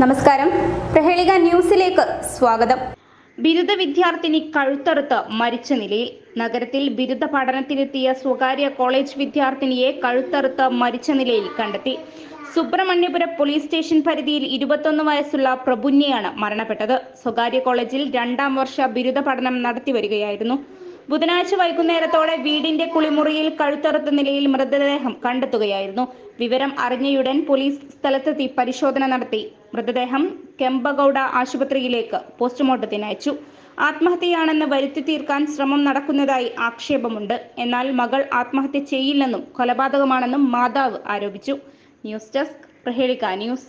നമസ്കാരം. പ്രഹേളിക ന്യൂസിലേക്ക് സ്വാഗതം. ബിരുദ വിദ്യാർത്ഥിനി കഴുത്തറുത്ത് മരിച്ച നിലയിൽ നഗരത്തിൽ ബിരുദ പഠനത്തിനെത്തിയ സ്വകാര്യ കോളേജ് വിദ്യാർത്ഥിനിയെ കഴുത്തറുത്ത് മരിച്ച നിലയിൽ കണ്ടെത്തി. സുബ്രഹ്മണ്യപുരം പോലീസ് സ്റ്റേഷൻ പരിധിയിൽ ഇരുപത്തൊന്ന് വയസ്സുള്ള പ്രഭുന്യാണ് മരണപ്പെട്ടത്. സ്വകാര്യ കോളേജിൽ രണ്ടാം വർഷ ബിരുദ പഠനം നടത്തി വരികയായിരുന്നു. ബുധനാഴ്ച വൈകുന്നേരത്തോടെ വീടിന്റെ കുളിമുറിയിൽ കഴുത്തറുത്ത നിലയിൽ മൃതദേഹം കണ്ടെത്തുകയായിരുന്നു. വിവരം അറിഞ്ഞയുടൻ പോലീസ് സ്ഥലത്തെത്തി പരിശോധന നടത്തി. മൃതദേഹം കെമ്പഗൌഡ ആശുപത്രിയിലേക്ക് പോസ്റ്റ്മോർട്ടത്തിന് അയച്ചു. ആത്മഹത്യയാണെന്ന് വരുത്തി തീർക്കാൻ ശ്രമം നടക്കുന്നതായി ആക്ഷേപമുണ്ട്. എന്നാൽ മകൾ ആത്മഹത്യ ചെയ്യില്ലെന്നും കൊലപാതകമാണെന്നും മാതാവ് ആരോപിച്ചു. News desk Prahelika news.